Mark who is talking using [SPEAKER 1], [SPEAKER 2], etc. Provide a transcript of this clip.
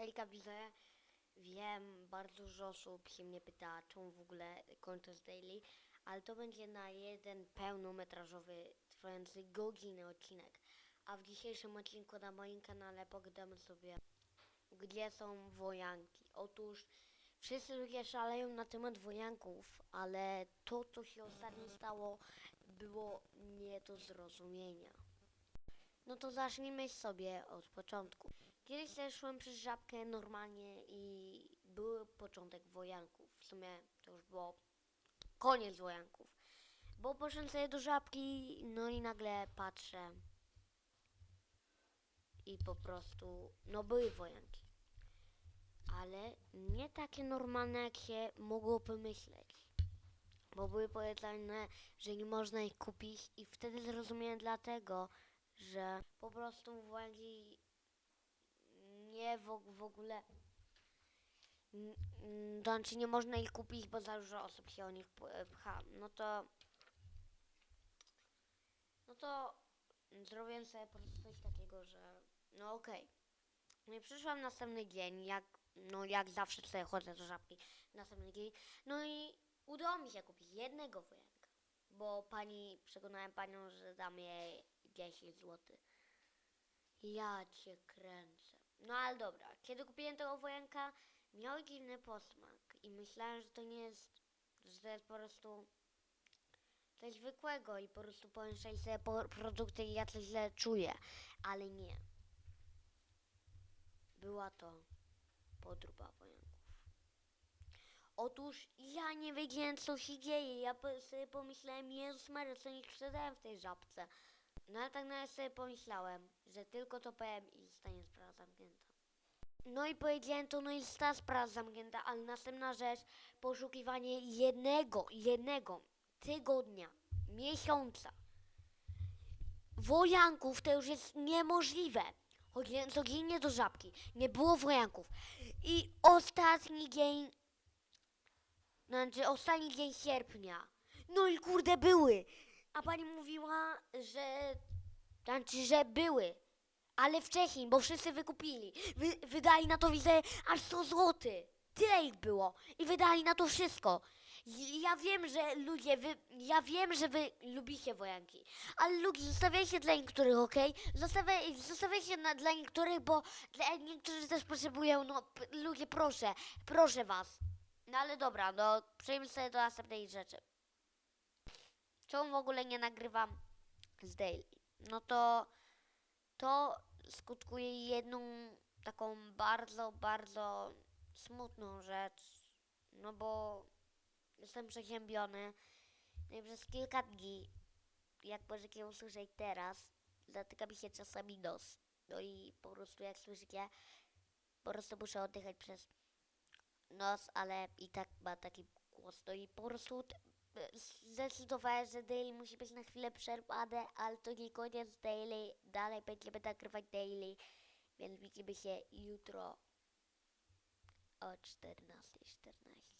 [SPEAKER 1] Hejka widzę. Wiem, bardzo dużo osób się mnie pyta, czemu w ogóle kończę z daily, ale to będzie na jeden pełnometrażowy, trwający godzinę odcinek. A w dzisiejszym odcinku na moim kanale pogadamy sobie, gdzie są wojanki. Otóż wszyscy ludzie szaleją na temat wojanków, ale to, co się ostatnio stało, było nie do zrozumienia. No to zacznijmy sobie od początku. Kiedyś też szłem przez żabkę normalnie i był początek wojanków. W sumie to już było koniec wojanków. Bo poszedłem sobie do żabki, no i nagle patrzę i po prostu, no były wojanki. Ale nie takie normalne, jak się mogło pomyśleć. Bo były powiedziane, że nie można ich kupić i wtedy zrozumiałem dlatego, że po prostu wojanki nie w, w ogóle. To znaczy nie można ich kupić, bo za dużo osób się o nich pcha. No to. No to zrobiłem sobie po prostu coś takiego, że. No okej. No i przyszłam następny dzień, jak. No jak zawsze sobie chodzę do żabki. Następny dzień. No i udało mi się kupić jednego wojanka. Bo pani, przekonałem panią, że dam jej 10 zł. Ja cię kręcę. No ale dobra, kiedy kupiłem tego wojanka, miał dziwny posmak i myślałem, że to nie jest, że to jest po prostu coś zwykłego i po prostu pomieszczali sobie po produkty i ja coś źle czuję, ale nie. Była to podróba wojanków. Otóż ja nie wiedziałem co się dzieje, ja sobie pomyślałem, Jezus Maria, co nie sprzedałem w tej żabce. No ale tak nawet sobie pomyślałem, że tylko to powiem i zostanie sprawa zamknięta. No i powiedziałem to, no i została sprawa zamknięta, ale następna rzecz, poszukiwanie jednego, jednego tygodnia, miesiąca. Wojanków to już jest niemożliwe. Chodziłem codziennie do żabki, nie było wojanków. I ostatni dzień, znaczy ostatni dzień sierpnia, no i kurde były. A pani mówiła, że. Znaczy, że były. Ale wcześniej, bo wszyscy wykupili. Wy, wydali na to widzę aż 100 zł. Tyle ich było. I wydali na to wszystko. Ja wiem, że ludzie, wy, ja wiem, że wy lubicie wojanki, ale ludzie, zostawiajcie dla niektórych, okej? Zostawiaj, zostawiajcie na, dla niektórych, bo dla niektórzy też potrzebują, no, p- ludzie, proszę, proszę was. No ale dobra, no, przejdźmy sobie do następnej rzeczy czemu w ogóle nie nagrywam z daily? No to to skutkuje jedną taką bardzo, bardzo smutną rzecz. No bo jestem przeziębiony. No i przez kilka dni, jak możecie usłyszeć teraz, zatyka mi się czasami nos. No i po prostu jak słyszycie, po prostu muszę oddychać przez nos, ale i tak ma taki głos. No i po prostu zdecydowałem, że daily musi być na chwilę przerwane, ale to nie koniec daily. Dalej będziemy nagrywać daily, więc widzimy się jutro o 14.14.